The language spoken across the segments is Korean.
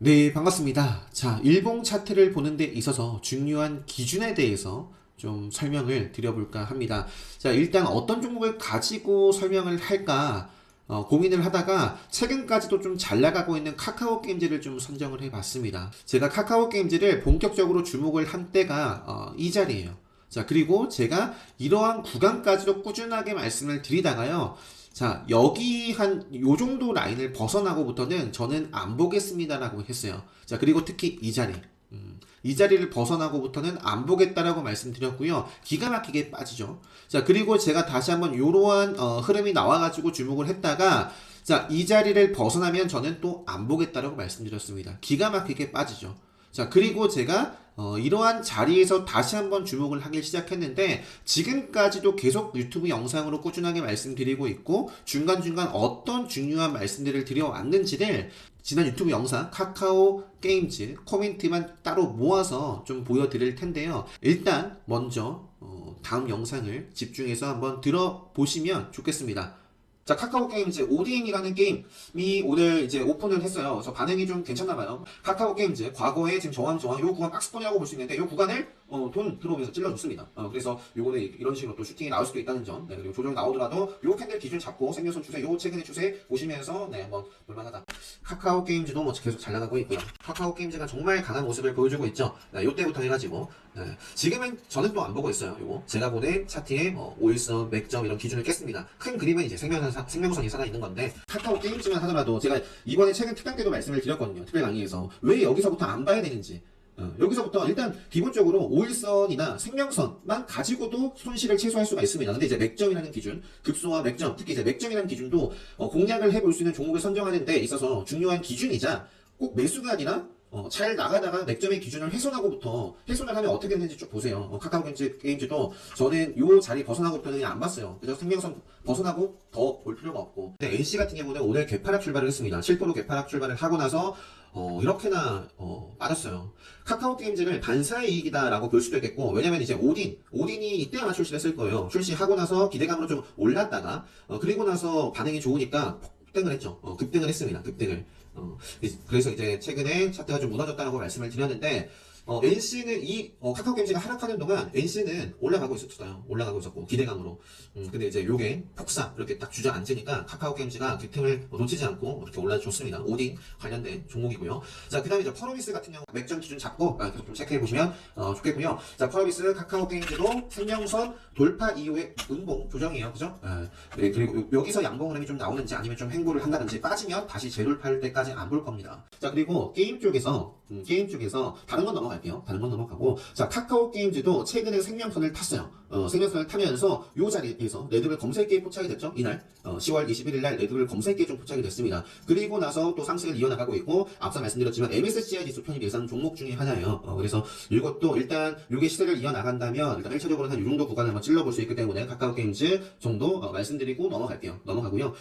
네, 반갑습니다. 자, 일봉 차트를 보는 데 있어서 중요한 기준에 대해서 좀 설명을 드려볼까 합니다. 자, 일단 어떤 종목을 가지고 설명을 할까 어, 고민을 하다가 최근까지도 좀 잘 나가고 있는 카카오 게임즈를 좀 선정을 해봤습니다. 제가 카카오 게임즈를 본격적으로 주목을 한 때가 어, 이 자리예요. 자, 그리고 제가 이러한 구간까지도 꾸준하게 말씀을 드리다가요. 자, 여기 한 요 정도 라인을 벗어나고부터는 저는 안 보겠습니다라고 했어요. 자, 그리고 특히 이 자리. 음, 이 자리를 벗어나고부터는 안 보겠다라고 말씀드렸고요. 기가 막히게 빠지죠. 자, 그리고 제가 다시 한번 이러한 어, 흐름이 나와가지고 주목을 했다가 자, 이 자리를 벗어나면 저는 또 안 보겠다라고 말씀드렸습니다. 기가 막히게 빠지죠. 자, 그리고 제가 어, 이러한 자리에서 다시 한번 주목을 하기 시작했는데 지금까지도 계속 유튜브 영상으로 꾸준하게 말씀드리고 있고 중간중간 어떤 중요한 말씀들을 드려왔는지를 지난 유튜브 영상 카카오 게임즈 코멘트만 따로 모아서 좀 보여드릴 텐데요. 일단 먼저 어, 다음 영상을 집중해서 한번 들어보시면 좋겠습니다. 자, 카카오 게임즈 오디엔이라는 게임이 오늘 이제 오픈을 했어요. 그래서 반응이 좀 괜찮나 봐요. 카카오 게임즈 과거에 지금 저항 저항 요 구간 박스권이라고 볼 수 있는데 요 구간을 어, 돈 들어오면서 찔러줬습니다. 어, 그래서 요거는 이런 식으로 또 슈팅이 나올 수도 있다는 점. 네, 그리고 조정이 나오더라도 요 캔들 기준 잡고 생명선 추세, 요 최근의 추세 보시면서 네, 한번 볼만하다. 카카오 게임즈도 뭐 계속 잘 나가고 있고요. 카카오 게임즈가 정말 강한 모습을 보여주고 있죠. 네, 요때부터 해가지고 네, 지금은 저는 또 안 보고 있어요. 요거 제가 보낸 차트에 뭐 오일선, 맥점 이런 기준을 깼습니다. 큰 그림은 이제 생명선, 생명선이 살아 있는 건데 카카오 게임즈만 하더라도 제가 이번에 최근 특강 때도 말씀을 드렸거든요. 특별 강의에서 왜 여기서부터 안 봐야 되는지. 어, 여기서부터 일단 기본적으로 오일선이나 생명선만 가지고도 손실을 최소화할 수가 있습니다. 근데 이제 맥점이라는 기준, 급소와 맥점, 특히 이제 맥점이라는 기준도 어, 공략을 해볼 수 있는 종목을 선정하는 데 있어서 중요한 기준이자 꼭 매수가 아니라 어, 잘 나가다가 맥점의 기준을 훼손하고부터 훼손을 하면 어떻게 되는지 쭉 보세요. 어, 카카오 게임즈, 게임즈도 저는 요 자리 벗어나고부터는 안 봤어요. 그래서 생명선 벗어나고 더 볼 필요가 없고. 근데 NC 같은 경우는 오늘 개파락 출발을 했습니다. 7% 개파락 출발을 하고 나서 어, 이렇게나 어, 빠졌어요. 카카오 게임즈를 반사의 이익이다라고 볼 수도 있겠고 왜냐면 이제 오딘 오딘이 이때 아마 출시를 했을 거예요. 출시하고 나서 기대감으로 좀 올랐다가 어, 그리고 나서 반응이 좋으니까 폭등을 했죠. 어, 급등을 했습니다. 급등을. 어, 그래서 이제 최근에 차트가 좀 무너졌다고 말씀을 드렸는데 어, NC는 이 어, 카카오 게임즈가 하락하는 동안 NC는 올라가고 있었어요. 올라가고 있었고 기대감으로. 음, 근데 이제 요게 폭삭 이렇게 딱 주저앉으니까 카카오 게임즈가 그 틈을 놓치지 않고 이렇게 올라줬습니다. 오딘 관련된 종목이고요. 자, 그다음에 이제 퍼로비스 같은 경우 맥점 기준 잡고 아, 계속 좀 체크해 보시면 어, 좋겠고요. 자, 퍼로비스 카카오 게임즈도 생명선 돌파 이후에 운봉 조정이에요, 그죠? 아, 네, 그리고 요- 여기서 양봉 흐름이 좀 나오는지 아니면 좀 횡보를 한다든지 빠지면 다시 재돌파할 때까지 안 볼 겁니다. 자, 그리고 게임 쪽에서 음, 게임 쪽에서 다른 건 넘어갈게요. 다른 건 넘어가고 자 카카오 게임즈도 최근에 생명선을 탔어요. 어, 생명선을 타면서 요 자리에서 레드불 검색기에 포착이 됐죠. 이날 어, 10월 21일 날 레드불 검색기에 좀 포착이 됐습니다. 그리고 나서 또 상승을 이어나가고 있고 앞서 말씀드렸지만 MSCI 지수 편입 예상 종목 중에 하나예요. 어, 그래서 이것도 일단 요게 시세를 이어나간다면 일단 1차적으로는 한이 정도 구간을 한번 찔러볼 수 있기 때문에 카카오 게임즈 정도 어, 말씀드리고 넘어갈게요. 넘어가고요.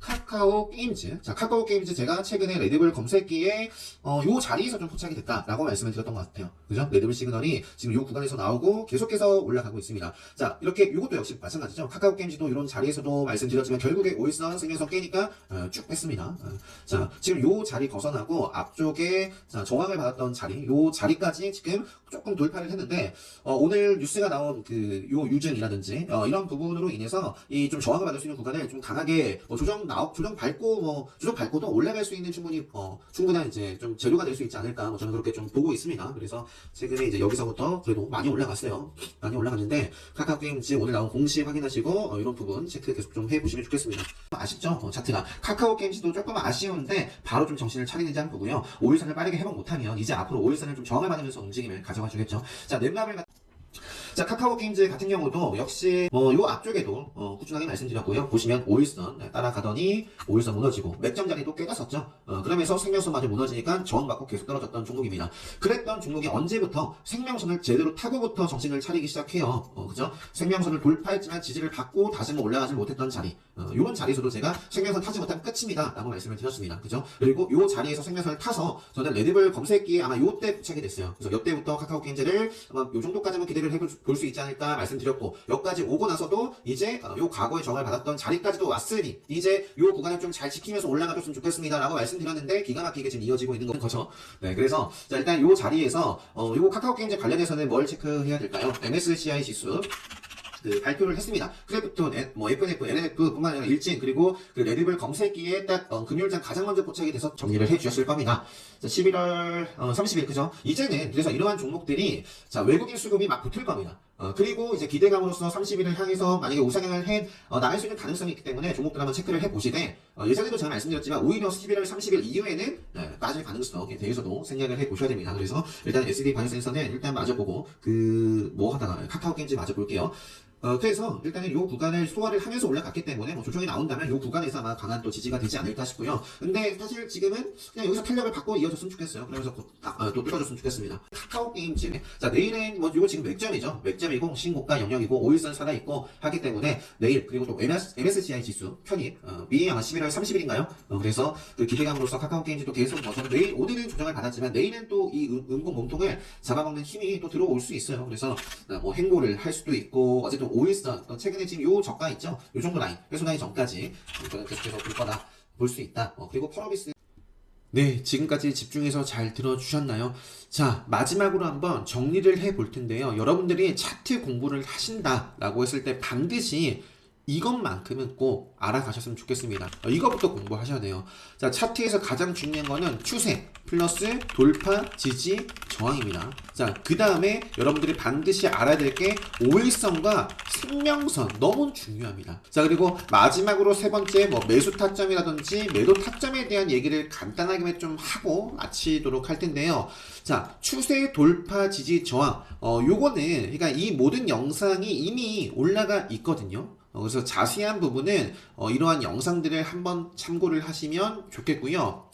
카카오 게임즈. 자, 카카오 게임즈 제가 최근에 레드불 검색기에 어, 요 자리에서 좀 포착이 됐다라고 말씀을 드렸던 것 같아요. 그죠? 레드불 시그널이 지금 요 구간에서 나오고 계속해서 올라가고 있습니다. 자, 이렇게 요것도 역시 마찬가지죠. 카카오 게임즈도 이런 자리에서도 말씀드렸지만 결국에 오일선 생명선 깨니까 어, 쭉 뺐습니다. 어, 자, 지금 요 자리 벗어나고 앞쪽에 자, 저항을 받았던 자리, 요 자리까지 지금 조금 돌파를 했는데 어, 오늘 뉴스가 나온 그 요 유증이라든지 어, 이런 부분으로 인해서 이 좀 저항을 받을 수 있는 구간을 좀 강하게 뭐 조정 나오 조정 밟고 뭐 조정 밟고도 올라갈 수 있는 충분히 어, 충분한 이제 좀 재료가 될 수 있지 않을까 뭐 저는 그렇게 좀 보고 있습니다. 그래서 최근에 이제 여기서부터 그래도 많이 올라갔어요. 많이 올라갔는데 카카오 게임즈 오늘 나온 공시 확인하시고 어, 이런 부분 체크 계속 좀 해보시면 좋겠습니다. 아쉽죠? 어, 차트가 카카오 게임즈도 조금 아쉬운데 바로 좀 정신을 차리는지 한번 보고요. 5일선을 빠르게 회복 못하면 이제 앞으로 5일선을 좀 저항을 받으면서 움직임을 가져가 주겠죠. 자 넷마블 자 카카오 게임즈 같은 경우도 역시 뭐요 앞쪽에도 어, 꾸준하게 말씀드렸고요. 보시면 5일선 네, 따라가더니 5일선 무너지고 맥점 자리도 깨졌었죠. 어, 그러면서 생명선마저 무너지니까 저항받고 계속 떨어졌던 종목입니다. 그랬던 종목이 언제부터 생명선을 제대로 타고부터 정신을 차리기 시작해요? 어, 그죠? 생명선을 돌파했지만 지지를 받고 다시는 올라가지 못했던 자리 어, 이런 자리에서도 제가 생명선 타지 못하면 끝입니다. 라고 말씀을 드렸습니다. 그죠? 그리고 이 자리에서 생명선을 타서 저는 레드불 검색기에 아마 요때 시작이 됐어요. 그래서 요때부터 카카오 게임즈를 아마 요 정도까지만 기대를 해볼 수 있지 않을까 말씀드렸고 여기까지 오고 나서도 이제 어, 요 과거에 정을 받았던 자리까지도 왔으니 이제 요 구간을 좀 잘 지키면서 올라가줬으면 좋겠습니다. 라고 말씀드렸는데 기가 막히게 지금 이어지고 있는 거죠. 네, 그래서 자, 일단 요 자리에서 어, 요 카카오 게임즈 관련해서는 뭘 체크해야 될까요? MSCI 지수 그 발표를 했습니다. 크래프톤, 에- 뭐 FNF, NF뿐만 아니라 일진 그리고 그 레드벨 검색기에 딱 어, 금요일장 가장 먼저 포착이 돼서 정리를 해주셨을 겁니다. 자, 11월 어, 30일 그죠? 이제는 그래서 이러한 종목들이 자 외국인 수급이 막 붙을 겁니다. 어, 그리고 이제 기대감으로서 30일을 향해서 만약에 우상향을 해 어, 나갈 수 있는 가능성이 있기 때문에 종목들 한번 체크를 해 보시되 어, 예전에도 제가 말씀드렸지만 오히려 11월 30일 이후에는 네, 빠질 가능성에 대해서도 생각을 해 보셔야 됩니다. 그래서 일단 SD 바이오센서는 일단 마저 보고 그 뭐 하다가 카카오 게임즈 마저 볼게요. 어, 그래서 일단은 요 구간을 소화를 하면서 올라갔기 때문에 뭐 조정이 나온다면 요 구간에서 아마 강한 또 지지가 되지 않을까 싶고요. 근데 사실 지금은 그냥 여기서 탄력을 받고 이어졌으면 좋겠어요. 그러면서 곧, 아, 어, 또 뚫어줬으면 좋겠습니다. 카카오 게임즈. 자, 내일은 뭐 요거 지금 맥점이죠. 맥점이고 신고가 영역이고 오일선 살아 있고 하기 때문에 내일 그리고 또 MS, MSCI 지수 편입 어, 미 아마 11월 30일인가요? 어, 그래서 그 기대감으로서 카카오 게임즈도 계속 뭐 저는 내일 오늘은 조정을 받았지만 내일은 또 이 음공 몸통을 잡아먹는 힘이 또 들어올 수 있어요. 그래서 어, 뭐 행보를 할 수도 있고 어쨌든 오일선 어, 최근에 지금 요 저가 있죠. 요 정도 라인 회수나기 전까지 저는 계속해서 볼 거다 볼 수 있다. 어, 그리고 펄어비스 네, 지금까지 집중해서 잘 들어주셨나요? 자, 마지막으로 한번 정리를 해 볼 텐데요. 여러분들이 차트 공부를 하신다라고 했을 때 반드시 이것만큼은 꼭 알아가셨으면 좋겠습니다. 어, 이거부터 공부하셔야 돼요. 자, 차트에서 가장 중요한 거는 추세 플러스 돌파, 지지, 저항입니다. 자, 그 다음에 여러분들이 반드시 알아야 될 게 오일선과 생명선 너무 중요합니다. 자, 그리고 마지막으로 세 번째 뭐 매수 타점이라든지 매도 타점에 대한 얘기를 간단하게 좀 하고 마치도록 할 텐데요. 자, 추세 돌파, 지지, 저항. 어, 요거는 그러니까 이 모든 영상이 이미 올라가 있거든요. 어, 그래서 자세한 부분은 어, 이러한 영상들을 한번 참고를 하시면 좋겠고요.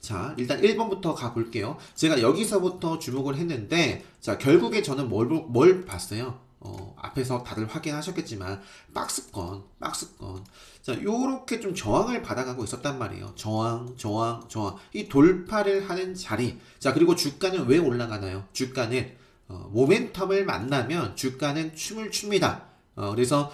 자, 일단 1번부터 가볼게요. 제가 여기서부터 주목을 했는데, 자, 결국에 저는 뭘, 보- 뭘 봤어요? 어, 앞에서 다들 확인하셨겠지만, 박스권, 박스권. 자, 요렇게 좀 저항을 받아가고 있었단 말이에요. 저항, 저항, 저항. 이 돌파를 하는 자리. 자, 그리고 주가는 왜 올라가나요? 주가는, 어, 모멘텀을 만나면 주가는 춤을 춥니다. 어, 그래서,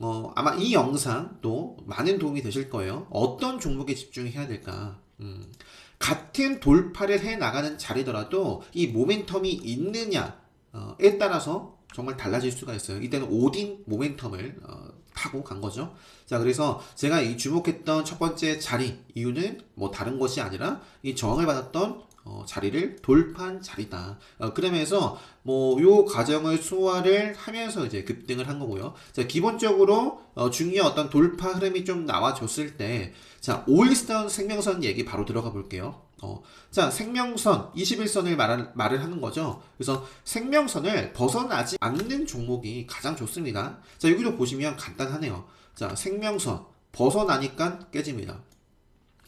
어, 아마 이 영상도 많은 도움이 되실 거예요. 어떤 종목에 집중해야 될까? 음, 같은 돌파를 해 나가는 자리더라도 이 모멘텀이 있느냐에 따라서 정말 달라질 수가 있어요. 이때는 오딘 모멘텀을 어, 타고 간 거죠. 자, 그래서 제가 이 주목했던 첫 번째 자리 이유는 뭐 다른 것이 아니라 이 저항을 받았던 어, 자리를 돌파한 자리다. 어, 그러면서 뭐 요 과정을 소화를 하면서 이제 급등을 한 거고요. 자, 기본적으로 어, 중요한 어떤 돌파 흐름이 좀 나와줬을 때, 자, 오일스턴 생명선 얘기 바로 들어가 볼게요. 어, 자, 생명선 21선을 말, 말을 하는 거죠. 그래서 생명선을 벗어나지 않는 종목이 가장 좋습니다. 자, 여기도 보시면 간단하네요. 자, 생명선 벗어나니까 깨집니다.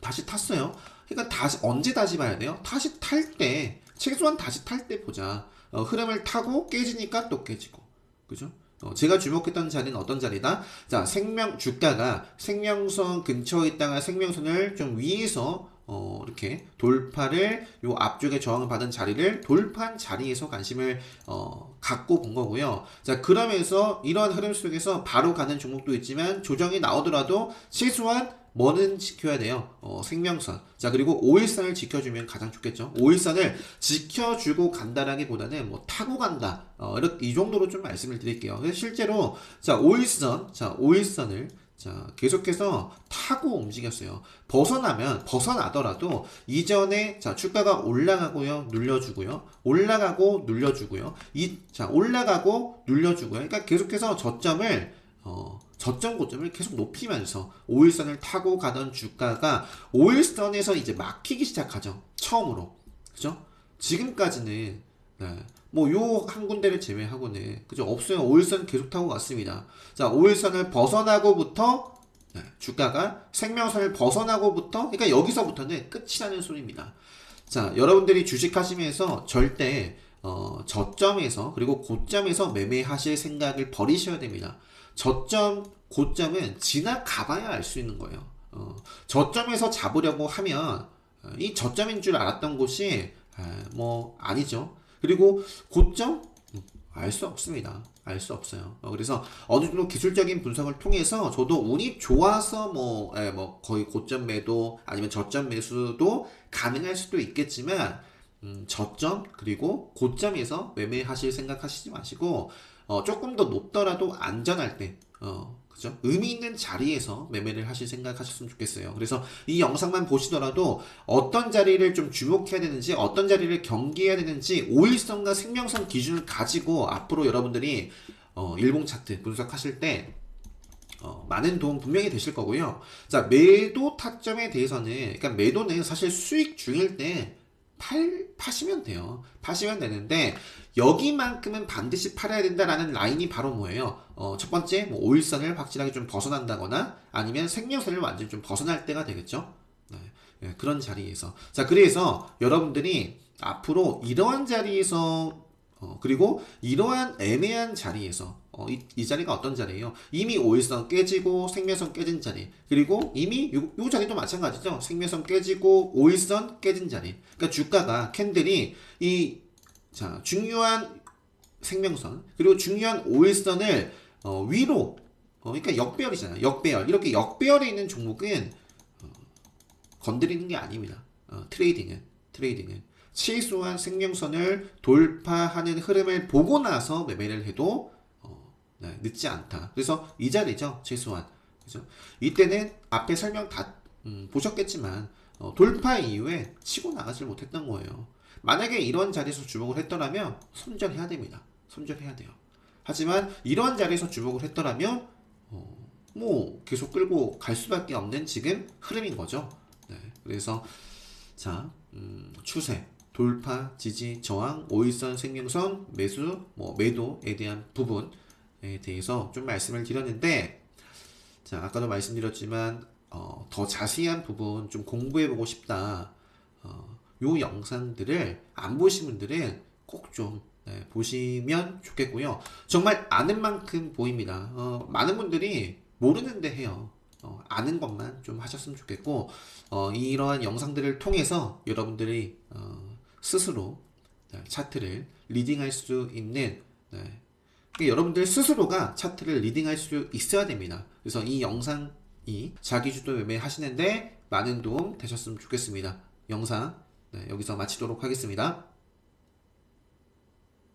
다시 탔어요. 그러니까 다시 언제 다시 봐야 돼요? 다시 탈 때 최소한 다시 탈 때 보자. 어, 흐름을 타고 깨지니까 또 깨지고, 그죠? 어, 제가 주목했던 자리는 어떤 자리다? 자, 생명 주가가 생명선 근처에 있다가 생명선을 좀 위에서 어, 이렇게 돌파를 요 앞쪽에 저항을 받은 자리를 돌파한 자리에서 관심을 어, 갖고 본 거고요. 자, 그러면서 이러한 흐름 속에서 바로 가는 종목도 있지만 조정이 나오더라도 최소한 뭐는 지켜야 돼요? 어, 생명선. 자, 그리고 오일선을 지켜주면 가장 좋겠죠. 오일선을 지켜주고 간다라기보다는 뭐 타고 간다. 어, 이렇게 이 정도로 좀 말씀을 드릴게요. 그래서 실제로 자, 오일선, 자, 오일선을 자, 계속해서 타고 움직였어요. 벗어나면, 벗어나더라도, 이전에, 자, 주가가 올라가고요, 눌려주고요, 올라가고, 눌려주고요, 이, 자, 올라가고, 눌려주고요. 그러니까 계속해서 저점을, 어, 저점 고점을 계속 높이면서 5일선을 타고 가던 주가가 5일선에서 이제 막히기 시작하죠. 처음으로. 그죠? 지금까지는, 네. 뭐, 요 한 군데를 제외하고는, 그죠? 없어요. 5일선 계속 타고 갔습니다. 자, 5일선을 벗어나고부터, 네, 주가가 생명선을 벗어나고부터, 그러니까 여기서부터는 끝이라는 소리입니다. 자, 여러분들이 주식하시면서 절대, 어, 저점에서, 그리고 고점에서 매매하실 생각을 버리셔야 됩니다. 저점, 고점은 지나가봐야 알 수 있는 거예요. 어, 저점에서 잡으려고 하면 어, 이 저점인 줄 알았던 곳이 아, 뭐 아니죠. 그리고 고점 음, 알수 없습니다. 알 수 없어요. 어, 그래서 어느 정도 기술적인 분석을 통해서 저도 운이 좋아서 뭐, 예, 뭐 거의 고점 매도 아니면 저점 매수도 가능할 수도 있겠지만 음, 저점 그리고 고점에서 매매하실 생각하시지 마시고 어, 조금 더 높더라도 안전할 때 어, 그죠? 의미 있는 자리에서 매매를 하실 생각 하셨으면 좋겠어요. 그래서 이 영상만 보시더라도 어떤 자리를 좀 주목해야 되는지, 어떤 자리를 경계해야 되는지, 오일선과 생명선 기준을 가지고 앞으로 여러분들이 어, 일봉 차트 분석하실 때 어, 많은 도움 분명히 되실 거고요. 자, 매도 타점에 대해서는, 그러니까 매도는 사실 수익 중일 때 팔, 파시면 돼요. 파시면 되는데, 여기만큼은 반드시 팔아야 된다라는 라인이 바로 뭐예요? 어, 첫 번째, 뭐 오일선을 확실하게 좀 벗어난다거나, 아니면 생명선을 완전히 좀 벗어날 때가 되겠죠? 네, 네, 그런 자리에서. 자, 그래서 여러분들이 앞으로 이러한 자리에서 어, 그리고 이러한 애매한 자리에서 어, 이, 이 자리가 어떤 자리예요? 이미 오일선 깨지고 생명선 깨진 자리 그리고 이미 요, 요 자리도 마찬가지죠. 생명선 깨지고 오일선 깨진 자리. 그러니까 주가가 캔들이 이 자, 중요한 생명선 그리고 중요한 오일선을 어, 위로 어, 그러니까 역배열이잖아요. 역배열 이렇게 역배열에 있는 종목은 어, 건드리는 게 아닙니다. 어, 트레이딩은 트레이딩은 최소한 생명선을 돌파하는 흐름을 보고 나서 매매를 해도 어, 네, 늦지 않다. 그래서 이 자리죠 최소한 그죠? 이때는 앞에 설명 다 음, 보셨겠지만 어, 돌파 이후에 치고 나가질 못했던 거예요. 만약에 이런 자리에서 주목을 했더라면 손절해야 됩니다. 손절해야 돼요. 하지만 이런 자리에서 주목을 했더라면 어, 뭐 계속 끌고 갈 수밖에 없는 지금 흐름인 거죠. 네, 그래서 자 음, 추세 돌파, 지지, 저항, 오일선, 생명선, 매수, 뭐 매도에 대한 부분에 대해서 좀 말씀을 드렸는데 자 아까도 말씀드렸지만 어, 더 자세한 부분 좀 공부해보고 싶다. 어, 요 영상들을 안 보신 분들은 꼭좀 네, 보시면 좋겠고요. 정말 아는 만큼 보입니다. 어, 많은 분들이 모르는데 해요. 어, 아는 것만 좀 하셨으면 좋겠고 어, 이러한 영상들을 통해서 여러분들이 어, 스스로 네, 차트를 리딩할 수 있는 네. 그러니까 여러분들 스스로가 차트를 리딩할 수 있어야 됩니다. 그래서 이 영상이 자기주도 매매 하시는데 많은 도움 되셨으면 좋겠습니다. 영상 네, 여기서 마치도록 하겠습니다.